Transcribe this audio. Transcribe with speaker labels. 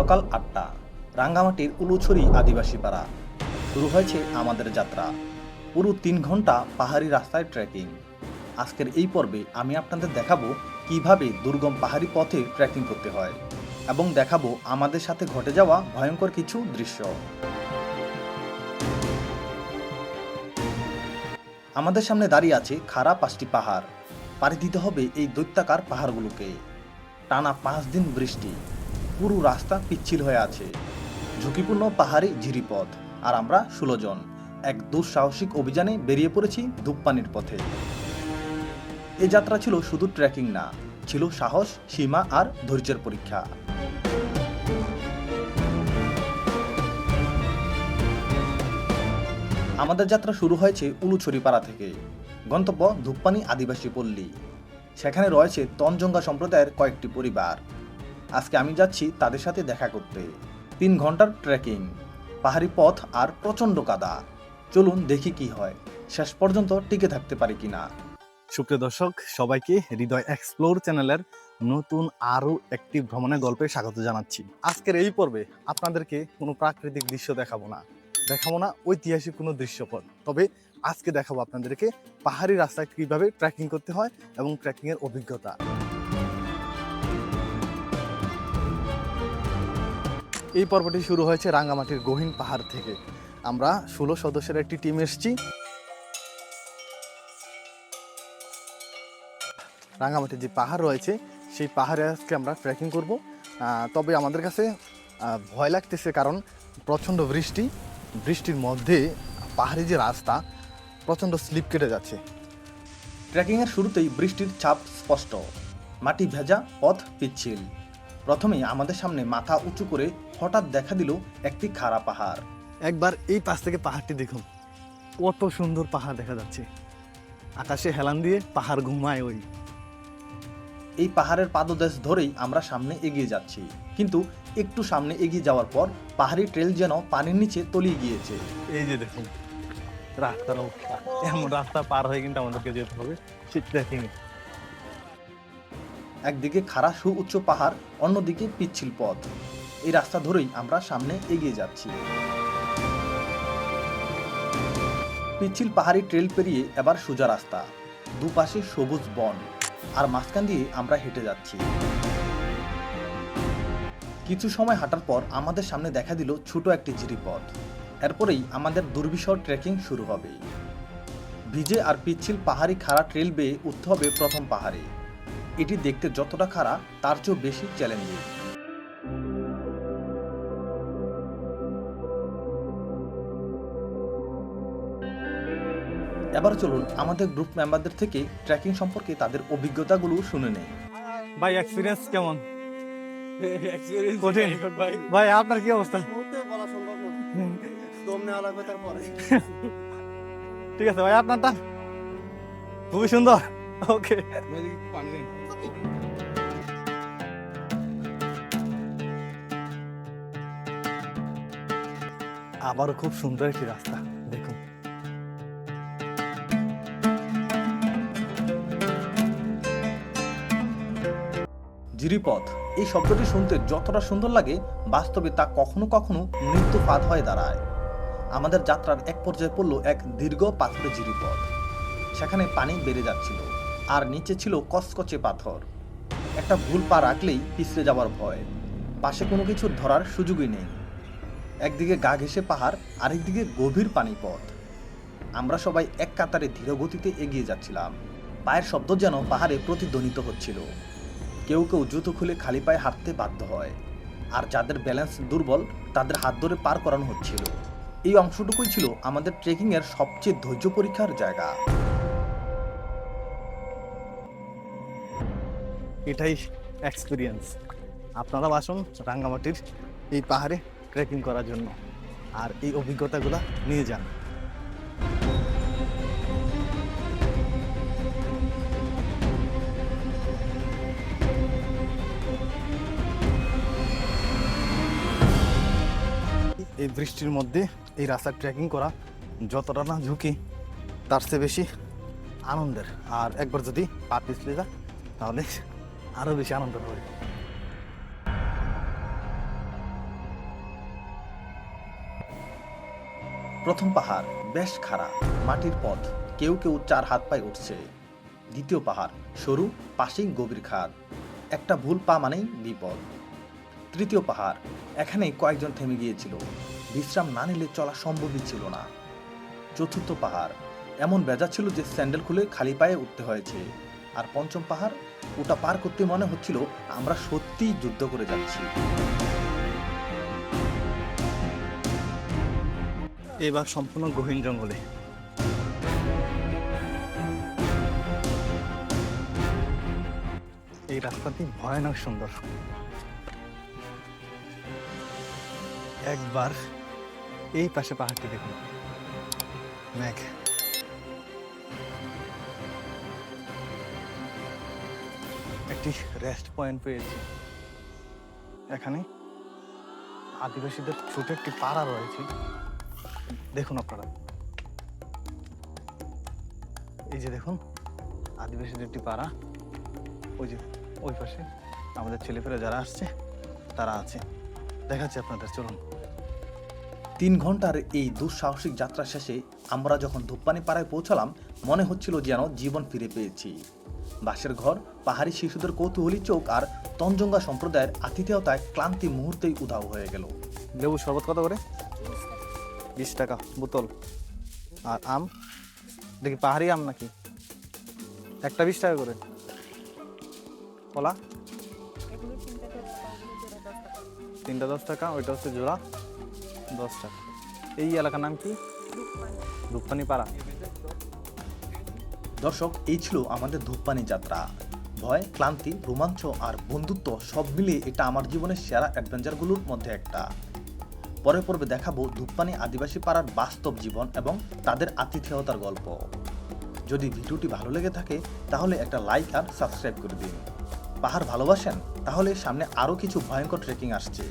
Speaker 1: সকাল আটটা, রাঙ্গামাটির উলুছড়ি আদিবাসী পাড়া। শুরু হয়েছে আমাদের যাত্রা। পুরো তিন ঘণ্টা পাহাড়ি রাস্তায় ট্রেকিং আজকের এই পর্বে আমি আপনাদের দেখাবো কীভাবে দুর্গম পাহাড়ি পথে ট্রেকিং করতে হয় এবং দেখাবো আমাদের সাথে ঘটে যাওয়া ভয়ঙ্কর কিছু দৃশ্য। আমাদের সামনে দাঁড়িয়ে আছে খাড়া পাঁচটি পাহাড়। পাড়ি দিতে হবে এই দৈত্যাকার পাহাড়গুলোকে। টানা পাঁচ দিন বৃষ্টি। পুরো রাস্তা পিচ্ছিল হয়ে আছে। ঝুঁকিপূর্ণ পাহাড়ি ঝিরিপথ। আর আমরা ষোলো জন। এক দুঃসাহসিক অভিযানে বেরিয়ে পড়েছি ধূপপানির পথে। এ যাত্রা ছিল শুধু ট্রেকিং না, ছিল সাহস, সীমা আর ধৈর্যের পরীক্ষা। আমাদের যাত্রা শুরু হয়েছে উলুছড়িপাড়া থেকে। গন্তব্য ধূপপানি আদিবাসী পল্লী। সেখানে রয়েছে তনজঙ্গা সম্প্রদায়ের কয়েকটি পরিবার। আজকে আমি যাচ্ছি তাদের সাথে দেখা করতে। তিন ঘণ্টার ট্রেকিং পাহাড়ি পথ আর প্রচণ্ড কাদা। চলুন দেখি কি হয়, শেষ পর্যন্ত টিকে থাকতে পারি কি না।
Speaker 2: সুপ্রিয় দর্শক, সবাইকে হৃদয় এক্সপ্লোর চ্যানেলের নতুন আরও একটি ভ্রমণের গল্পে স্বাগত জানাচ্ছি। আজকের এই পর্বে আপনাদেরকে কোনো প্রাকৃতিক দৃশ্য দেখাবো না। দেখাবো না ঐতিহাসিক কোনো দৃশ্যপট। তবে আজকে দেখাবো আপনাদেরকে পাহাড়ি রাস্তায় কীভাবে ট্রেকিং করতে হয় এবং ট্রেকিংয়ের অভিজ্ঞতা। এই পর্বটি শুরু হয়েছে রাঙ্গামাটির গহীন পাহাড় থেকে। আমরা ষোলো সদস্যের একটি টিম এসেছি। রাঙামাটির যে পাহাড় রয়েছে, সেই পাহাড়ে আজকে আমরা ট্রেকিং করব। তবে আমাদের কাছে ভয় লাগতেছে কারণ প্রচণ্ড বৃষ্টি। বৃষ্টির মধ্যে পাহাড়ি যে রাস্তা, প্রচণ্ড স্লিপ কেটে যাচ্ছে।
Speaker 1: ট্রেকিংয়ের শুরুতেই বৃষ্টির ছাপ স্পষ্ট। মাটি ভেজা, পথ পিচ্ছিল। প্রথমেই আমাদের সামনে মাথা উঁচু করে হঠাৎ দেখা দিল একটি খাড়া পাহাড়।
Speaker 2: একবার এই পাশ থেকে পাহাড়টি দেখুন। কত সুন্দর পাহাড় দেখা যাচ্ছে। আকাশে হেলান দিয়ে পাহাড় ঘুমায় ওই।
Speaker 1: এই পাহাড়ের পাদদেশ ধরেই আমরা সামনে এগিয়ে যাচ্ছি। কিন্তু একটু সামনে এগিয়ে যাওয়ার পর পাহাড়ি ট্রেল যেন পানির নিচে তলিয়ে গিয়েছে।
Speaker 2: এই যে দেখুন রাস্তার অবস্থা। এমন রাস্তা পার হয়ে কিন্তু আমাদেরকে যেতে হবে। দেখেনি।
Speaker 1: একদিকে খাড়া সুউচ্চ পাহাড় অন্যদিকে পিচ্ছিল পথ। এই রাস্তা ধরেই আমরা সামনে এগিয়ে যাচ্ছি। পিচ্ছিল পাহাড়ি ট্রেল পেরিয়ে এবার সোজা রাস্তা, দুপাশে সবুজ বন, আর মাঝখান দিয়ে আমরা হেঁটে যাচ্ছি। কিছু সময় হাঁটার পর আমাদের সামনে দেখা দিল ছোট একটি ঝিরিপথ এরপরেই আমাদের দুর্বিষহ ট্রেকিং শুরু হবে। ভিজে আর পিচ্ছিল পাহাড়ি খাড়া ট্রেল বেয়ে উঠতে হবে প্রথম পাহাড়ে। এটি দেখতে যতটা খাড়া, তার চেয়েও বেশি চ্যালেঞ্জিং এবার চলুন আমাদের গ্রুপ মেম্বারদের থেকে ট্রেকিং সম্পর্কে তাদের অভিজ্ঞতাগুলো শুনে নেই।
Speaker 2: ভাই এক্সপিরিয়েন্স কেমন? কঠিন। ভাই। আপনার কি অবস্থা? ঠিক আছে ভাই আপনারটা? খুবই সুন্দর। ওকে আবারও খুব সুন্দর একটি রাস্তা।
Speaker 1: জিরিপথ। এই শব্দটি শুনতে যতটা সুন্দর লাগে, বাস্তবে তা কখনো কখনো মৃত্যু ফাঁদ হয়ে দাঁড়ায়। আমাদের যাত্রার এক পর্যায়ে পড়ল এক দীর্ঘ পাথরের জিরিপথ। সেখানে পানি বেড়ে যাচ্ছিল, আর নিচে ছিল কচকচে পাথর। একটা ভুল পা রাখলেই পিছড়ে যাওয়ার ভয়। পাশে কোনো কিছু ধরার সুযোগই নেই। একদিকে গা ঘেঁষে পাহাড়, আরেকদিকে গভীর পানি পথ আমরা সবাই এক কাতারে ধীর গতিতে এগিয়ে যাচ্ছিলাম। পায়ের শব্দ যেন পাহাড়ে প্রতিধ্বনিত হচ্ছিল। কেউ কেউ জুতো খুলে খালি পায়ে হাঁটতে বাধ্য হয়। আর যাদের ব্যালেন্স দুর্বল, তাদের হাত ধরে পার করানো হচ্ছিল। এই অংশটুকুই ছিল আমাদের ট্রেকিং এর সবচেয়ে ধৈর্য পরীক্ষার জায়গা।
Speaker 2: এটাই এক্সপিরিয়েন্স আপনারা আসুন রাঙ্গামাটির এই পাহাড়ে ট্রেকিং করার জন্য। আর এই অভিজ্ঞতাগুলো নিয়ে যান। এই বৃষ্টির মধ্যে এই রাস্তা ট্রেকিং করা যতটা না ঝুঁকি, তার চেয়ে বেশি আনন্দের। আর একবার যদি পা পিছলে যা, তাহলে আরও বেশি আনন্দ হবে
Speaker 1: প্রথম পাহাড় বেশ খাড়া, মাটির পথ, কেউ কেউ চার হাত পায়ে উঠছে। দ্বিতীয় পাহাড় সরু, পাশেই গভীর খাদ। একটা ভুল পা মানেই বিপদ। তৃতীয় পাহাড়। এখানেই কয়েকজন থেমে গিয়েছিল। বিশ্রাম না নিলে চলা সম্ভবই ছিল না। চতুর্থ পাহাড়। এমন বেজা ছিল যে স্যান্ডেল খুলে খালি পায়ে উঠতে হয়েছে। আর পঞ্চম পাহাড়? ওটা পার করতে মনে হচ্ছিল আমরা সত্যিই যুদ্ধ করে যাচ্ছি।
Speaker 2: এবার সম্পূর্ণ গহীন জঙ্গলে। এই রাস্তাটি ভয়ানক সুন্দর। একবার এই পাশে পাহাড়টি দেখুন। মেঘ। একটি রেস্ট পয়েন্ট পেয়েছি। এখানে আদিবাসীদের ছোট একটি পাড়া রয়েছে। দেখুন আপনারা। এই যে দেখুন, আদিবাসীদের একটি পাড়া। ওই যে, ওই পাশে আমাদের ছেলেপেলে যারা আসছে, তারা আছে। দেখাচ্ছি আপনাদের, চলুন।
Speaker 1: তিন ঘণ্টার এই দুঃসাহসিক যাত্রা শেষে আমরা যখন ধূপপানি পাড়ায় পৌঁছালাম, মনে হচ্ছিল যেন জীবন ফিরে পেয়েছি। বাসের ঘর, পাহাড়ি শিশুদের কৌতূহলী চোখ আর তঞ্জঙ্গা সম্প্রদায়ের আতিথেয়তায় ক্লান্তি মুহূর্তেই উধাও হয়ে গেল।
Speaker 2: লেবু, শরবত কত করে? বিশ টাকা, বোতল। আর আম? দেখি, পাহাড়ি আম নাকি? একটা বিশ টাকা করে। কলা?
Speaker 3: তিনটা দশ টাকা,
Speaker 2: ওইটা হচ্ছে জোড়া দশ টাকা। এই এলাকার নাম কি? রূপপানি পাড়া।
Speaker 1: দর্শক, এই ছিল আমাদের ধূপপানি যাত্রা। ভয়, ক্লান্তি, রোমাঞ্চ আর বন্ধুত্ব সব মিলিয়ে এটা আমার জীবনের সেরা অ্যাডভেঞ্চারগুলোর মধ্যে একটা। পরে পর্বে দেখাবো ধূপপানি আদিবাসী পাড়ার বাস্তব জীবন এবং তাদের আতিথেয়তার গল্প। যদি ভিডিওটি ভালো লেগে থাকে, তাহলে একটা লাইক আর সাবস্ক্রাইব করে দিন। পাহাড় ভালোবাসেন? তাহলে সামনে আরও কিছু ভয়ঙ্কর ট্রেকিং আসছে।